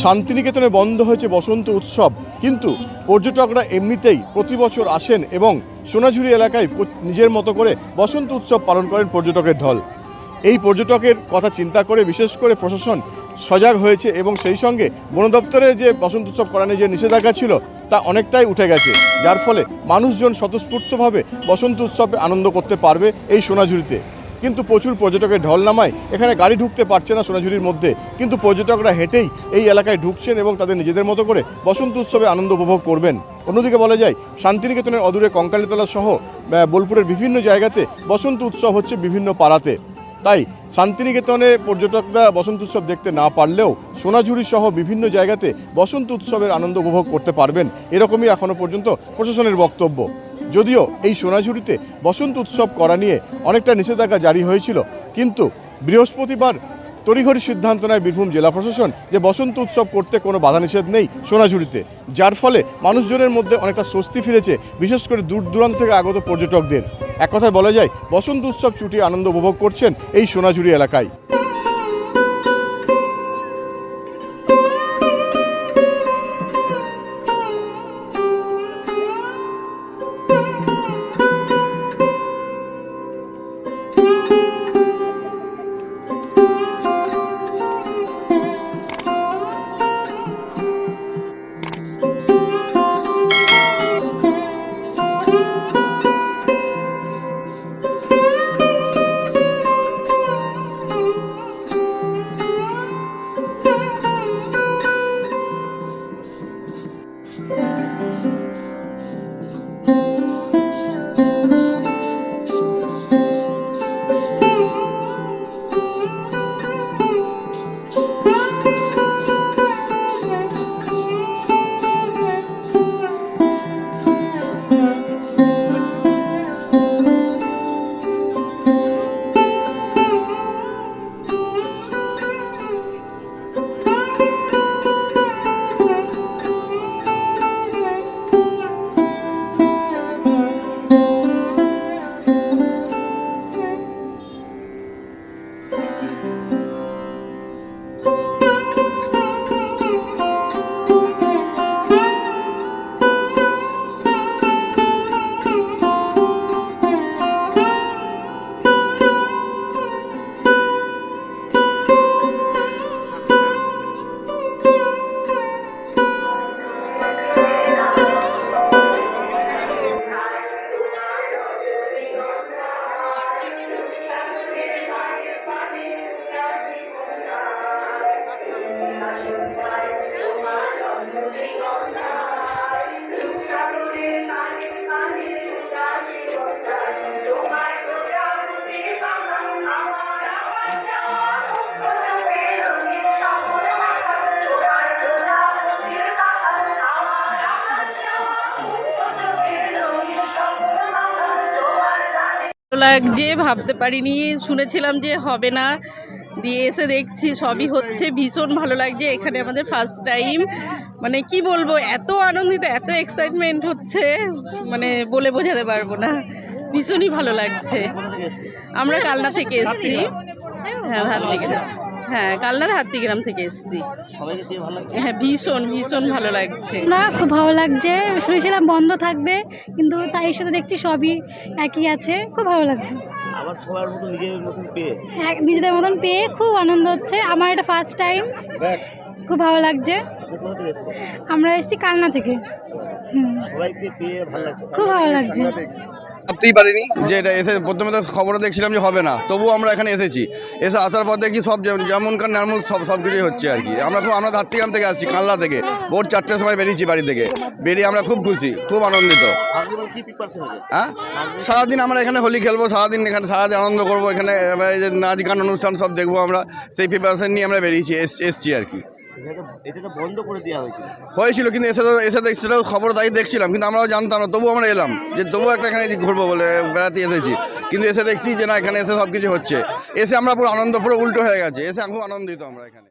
শান্তিনিকেতনে বন্ধ হয়েছে বসন্ত উৎসব, কিন্তু পর্যটকরা এমনিতেই প্রতি বছর আসেন এবং সোনাঝুরি এলাকায় নিজের মতো করে বসন্ত উৎসব পালন করেন পর্যটকের ঢল এই পর্যটকের কথা চিন্তা করে বিশেষ করে প্রশাসন সজাগ হয়েছে এবং সেই সঙ্গে বন দপ্তরে যে বসন্ত উৎসব করানোর যে নিষেধাজ্ঞা ছিল, তা অনেকটাই উঠে গেছে, যার ফলে মানুষজন স্বতঃস্ফূর্তভাবে বসন্ত উৎসবে আনন্দ করতে পারবে এই সোনাঝুরিতে। কিন্তু প্রচুর পর্যটকের ঢল নামায়। এখানে গাড়ি ঢুকতে পারছে না সোনাঝুরির মধ্যে। কিন্তু পর্যটকরা হেঁটেই এই এলাকায় ঢুকছেন এবং তাদের নিজেদের মতো করে বসন্ত উৎসবে আনন্দ উপভোগ করবেন। অন্যদিকে বলা যায়, শান্তিনিকেতনের অদূরে কঙ্কালীতলা সহ বোলপুরের বিভিন্ন জায়গাতে বসন্ত উৎসব হচ্ছে বিভিন্ন পাড়াতে। তাই শান্তিনিকেতনে পর্যটকরা বসন্ত উৎসব দেখতে না পারলেও সোনাঝুরি সহ বিভিন্ন জায়গাতে বসন্ত উৎসবের আনন্দ উপভোগ করতে পারবেন। এরকমই এখনও পর্যন্ত প্রশাসনের বক্তব্য। যদিও এই সোনাঝুরিতে বসন্ত উৎসব করা নিয়ে অনেকটা নিষেধাজ্ঞা জারি হয়েছিল, কিন্তু বৃহস্পতিবার তড়িঘড়ি সিদ্ধান্ত নেয় বীরভূম জেলা প্রশাসন যে বসন্ত উৎসব করতে কোনো বাধা নিষেধ নেই সোনাঝুরিতে, যার ফলে মানুষজনের মধ্যে অনেকটা স্বস্তি ফিরেছে, বিশেষ করে দূর দূরান্ত থেকে আগত পর্যটকদের। এক কথায় বলা যায়, বসন্ত উৎসব ছুটি আনন্দ উপভোগ করছেন এই সোনাঝুরি এলাকায়। লাগছে ভাবতে পারিনি, শুনেছিলাম যে হবে না। দিয়ে এসে দেখছি সবই হচ্ছে, ভীষণ ভালো লাগছে এখানে আমাদের ফার্স্ট টাইম মানে কি বলব, এত আনন্দিত, এত এক্সাইটমেন্ট হচ্ছে মানে বলে বোঝাতে পারব না। ভীষণই ভালো লাগছে। আমরা কালনা থেকে এসেছি। হ্যাঁ হাতিগ্রাম হ্যাঁ কালনার হাতিগ্রাম থেকে এসেছি। হ্যাঁ ভীষণ ভীষণ ভালো লাগছে। না খুব ভালো লাগছে। শুনেছিলাম বন্ধ থাকবে কিন্তু তাই সাথে দেখছি সবই একই আছে। খুব ভালো লাগছে। আবার সবার মতো নিজের মতন পেয়ে। এক- নিজেদের মতন পেয়ে খুব আনন্দ হচ্ছে। আমার এটা ফার্স্ট টাইম খুব ভালো লাগছে। আমরা এসেছি কালনা থেকে। হুম। সবাইকে পেয়ে ভালো লাগছে। খুব ভালো লাগছে। ভাবতেই পারিনি। যে এটা এসে প্রথমে তো খবরে দেখছিলাম যে হবে না, তবুও আমরা এখানে এসেছি। এসে আসার পর দেখি সব যেমন- যেমনকার নর্মাল সব সব কিছুই হচ্ছে আর কি। আমরা খুব, আমরা ধাত্রিগ্রাম থেকে আসছি, কানলা থেকে। ভোর চারটের সময় বেরিয়েছি বাড়ি থেকে। বেরিয়ে আমরা খুব খুশি, খুব আনন্দিত। হ্যাঁ? সারাদিন আমরা এখানে হোলি খেলব, সারাদিন এখানে, সারাদিন আনন্দ করব। এখানে নাচ গান অনুষ্ঠান সব দেখব আমরা। সেই প্রিপারেশন নিয়ে আমরা বেরিয়েছি, এস- এসছি আর কি। হয়েছিল। কিন্তু এসে এসে দেখছিল খবর তাই দেখছিলাম, কিন্তু আমরাও জানতাম না। তবুও আমরা এলাম যে তবুও একটা এখানে ঘুরবো বলে বেড়াতে এসেছি। কিন্তু এসে দেখছি যে না, এখানে এসে সব কিছু হচ্ছে। এসে আমরা পুরো আনন্দ, পুরো উল্টো হয়ে গেছে। এসে খুব আনন্দিত আমরা এখানে।